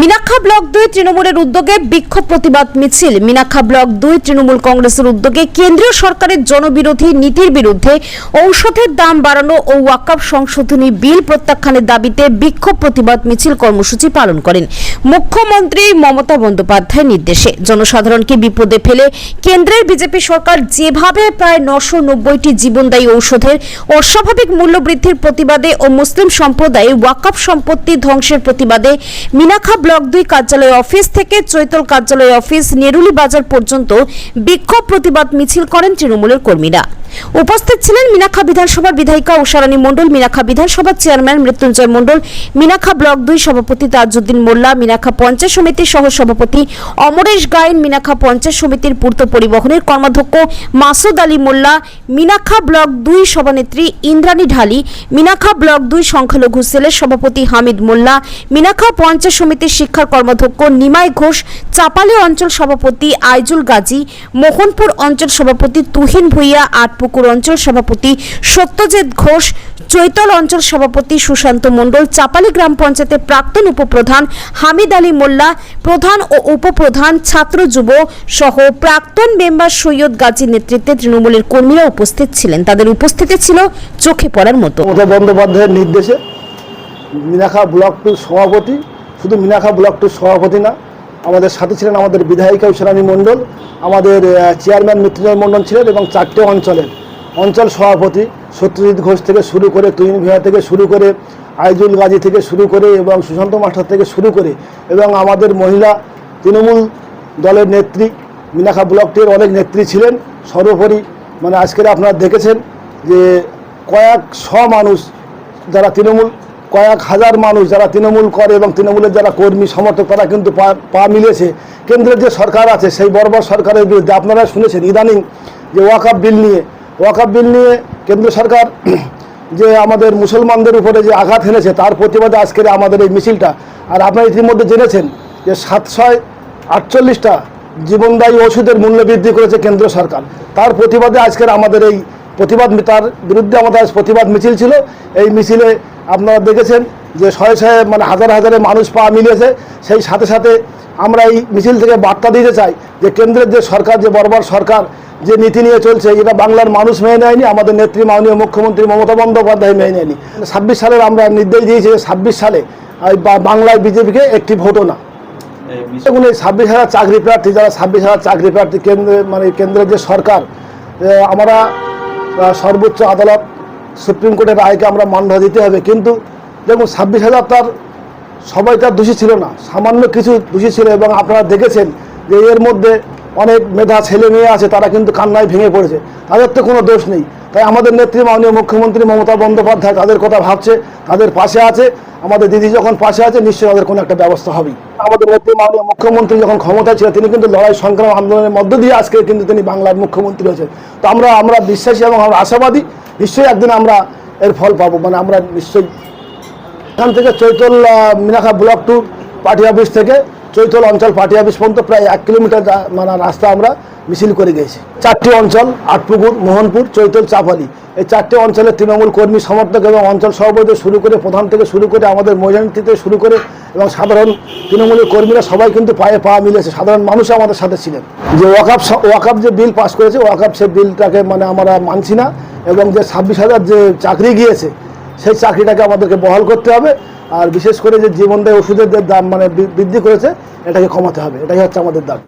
Minakhan block দুই তৃণমূলের উদ্যোগে বিক্ষোভ প্রতিবাদ মিছিল। মিনাক্ষা ব্লক দুই তৃণমূল কংগ্রেসের উদ্যোগে কেন্দ্রীয় সরকারের জনবিরোধী নীতির বিরুদ্ধে ঔষধের দাম বাড়ানো ও ওয়াকাপ সংশোধনী বিল প্রত্যাখ্যানের দাবিতে বিক্ষোভ প্রতিবাদ মিছিল কর্মসূচি পালন করেন। মুখ্যমন্ত্রী মমতা বন্দ্যোপাধ্যায়ের নির্দেশে। জনসাধারণকে বিপদে ফেলে কেন্দ্রের বিজেপি সরকার যেভাবে প্রায় নশো নব্বইটি জীবনদায়ী ঔষধের অস্বাভাবিক মূল্য বৃদ্ধির প্রতিবাদে ও মুসলিম সম্প্রদায়ে ওয়াকাপ সম্পত্তি ধ্বংসের প্রতিবাদে মিনাখা ব্লক দুই কার্যালয় অফিস থেকে চৈতল কার্যালয় অফিস নেরুলি বাজার পর্যন্ত বিক্ষোভ প্রতিবাদ মিছিল করেন তৃণমূলের কর্মীরা। উপস্থিত ছিলেন মিনাখা বিধানসভার বিধায়িকা উষারানী মণ্ডল মিনাখা বিধানসভার চেয়ারম্যান মৃত্যুঞ্জয় মণ্ডল মিনাখা ব্লক দুই সভাপতি তাজউদ্দিন মোল্লা মিনাখা পঞ্চায়েত সমিতির সহ সভাপতি অমরেশ গায়েন মিনাখা পঞ্চায়েত সমিতির পূর্ত পরিবহনের কর্মাধ্যক্ষ মাসুদ আলী মোল্লা মিনাখা ব্লক দুই সভানেত্রী ইন্দ্রাণী ঢালি মিনাখা ব্লক দুই সংখ্যালঘু সেলের সভাপতি হামিদ মোল্লা মিনাখা পঞ্চায়েত সমিতির শিক্ষার কর্মাধ্যক্ষ নিমাই ঘোষ, চাপালি অঞ্চল সভাপতি আইজুল গাজী, মোহনপুর অঞ্চল সভাপতি তুহিন ভুইয়া, আটপুকুর অঞ্চল সভাপতি সত্যজিৎ ঘোষ, চৈতল অঞ্চল সভাপতি সুশান্ত মণ্ডল, চাপালি গ্রাম পঞ্চায়েতের প্রাক্তন উপপ্রধান হামিদ আলী মোল্লা, প্রধান ও উপপ্রধান ছাত্র যুব সহ প্রাক্তন মেম্বার সৈয়দ গাজীর নেতৃত্বে তৃণমূলের কর্মীরা উপস্থিত ছিলেন। তাদের উপস্থিতি ছিল চোখে পড়ার মতো। বন্দ্যোপাধ্যায়ের নির্দেশে মিনাখা ব্লক টুর সভাপতি, শুধু মিনাখা ব্লক টুর সভাপতি না, আমাদের সাথে ছিলেন আমাদের বিধায়িকা উষারানী মণ্ডল, আমাদের চেয়ারম্যান মৃত্যুঞ্জয় মণ্ডল ছিলেন এবং চারটে অঞ্চলের অঞ্চল সভাপতি সত্যজিৎ ঘোষ থেকে শুরু করে তুহিন ভিয়া থেকে শুরু করে আইজুল গাজী থেকে শুরু করে এবং সুশান্ত মাস্টার থেকে শুরু করে এবং আমাদের মহিলা তৃণমূল দলের নেত্রী মিনাখা ব্লকটির অনেক নেত্রী ছিলেন। সর্বোপরি মানে আজকের আপনারা দেখেছেন যে কয়েক শ মানুষ যারা তৃণমূল, কয়েক হাজার মানুষ যারা তৃণমূল করে এবং তৃণমূলের যারা কর্মী, সমর্থক তারা কিন্তু পা মিলেছে। কেন্দ্রের যে সরকার আছে সেই বর্বর সরকারের বিরুদ্ধে আপনারা শুনেছেন ইদানিং যে ওয়াকাপ বিল নিয়ে ওয়াকাপ বিল নিয়ে কেন্দ্র সরকার যে আমাদের মুসলমানদের উপরে যে আঘাত হেনেছে, তার প্রতিবাদে আজকের আমাদের এই মিছিলটা। আর আপনারা ইতিমধ্যে জেনেছেন যে সাতশয় আটচল্লিশটা জীবনদায়ী ওষুধের মূল্য বৃদ্ধি করেছে কেন্দ্র সরকার। তার প্রতিবাদে আজকের আমাদের এই প্রতিবাদ তার বিরুদ্ধে আমাদের আজ প্রতিবাদ মিছিল ছিল। এই মিছিলে আপনারা দেখেছেন যে শয়ে শয়ে মানে হাজার হাজারে মানুষ পা মিলিয়েছে। সেই সাথে সাথে আমরা এই মিছিল থেকে বার্তা দিতে চাই যে কেন্দ্রের যে সরকার, যে বর্বর সরকার যে নীতি নিয়ে চলছে, এটা বাংলার মানুষ মেনে নেয়নি, আমাদের নেত্রী মাননীয় মুখ্যমন্ত্রী মমতা বন্দ্যোপাধ্যায় মেনে নেয়নি। ছাব্বিশ সালের আমরা নির্দেশ দিয়েছি যে ছাব্বিশ সালে বাংলায় বিজেপিকে একটি ভোটও না। দেখুন, এই ছাব্বিশ হাজার চাকরি প্রার্থী, যারা ছাব্বিশ হাজার চাকরি প্রার্থী কেন্দ্রে মানে কেন্দ্রের যে সরকার আমরা সর্বোচ্চ আদালত, সুপ্রিম কোর্টের রায়কে আমরা মান্য দিতে হবে। কিন্তু দেখুন, ছাব্বিশ হাজার তার সবাই তার দোষী ছিল না। সামান্য কিছু দোষী ছিল এবং আপনারা দেখেছেন যে এর মধ্যে অনেক মেধা ছেলে মেয়ে আছে, তারা কিন্তু কান্নায় ভেঙে পড়েছে। তাদের তো কোনো দোষ নেই। তাই আমাদের নেত্রী মাননীয় মুখ্যমন্ত্রী মমতা বন্দ্যোপাধ্যায় তাদের কথা ভাবছে, তাদের পাশে আছে। আমাদের দিদি যখন পাশে আছে, নিশ্চয়ই তাদের কোনো একটা ব্যবস্থা হবেই। আমাদের নেত্রী মাননীয় মুখ্যমন্ত্রী যখন ক্ষমতা ছিল তিনি কিন্তু লড়াই সংগ্রাম আন্দোলনের মধ্য দিয়ে আজকে কিন্তু তিনি বাংলার মুখ্যমন্ত্রী হয়েছেন। তো আমরা আমরা বিশ্বাসী এবং আমরা আশাবাদী, নিশ্চয়ই একদিন আমরা এর ফল পাবো। মানে আমরা নিশ্চয়ই এখান থেকে Chaital Minakha block two party office থেকে চৈতল অঞ্চল পার্টি অফিস পর্যন্ত প্রায় এক কিলোমিটার মানে রাস্তা আমরা মিছিল করে গেছি। চারটি অঞ্চল, আটপুকুর, মোহনপুর, চৈতল, চাপালি। এই চারটি অঞ্চলের তৃণমূল কর্মী, সমর্থক এবং অঞ্চল সভাপতি শুরু করে প্রধান থেকে শুরু করে আমাদের থেকে শুরু করে এবং সাধারণ তৃণমূলের কর্মীরা সবাই কিন্তু পায়ে পা মিলেছে। সাধারণ মানুষ আমাদের সাথে ছিলেন। যে ওয়াকাপ স- ওয়াকাপ যে বিল পাস করেছে, ওয়াকাপ সেই বিলটাকে মানে আমরা মানছি না এবং যে ছাব্বিশ হাজার যে চাকরি গিয়েছে, সেই চাকরিটাকে আমাদেরকে বহাল করতে হবে। আর বিশেষ করে যে জীবনদায়ী ওষুধের দাম মানে বৃদ্ধি করেছে, এটাকে কমাতে হবে। এটাই হচ্ছে আমাদের দাবি।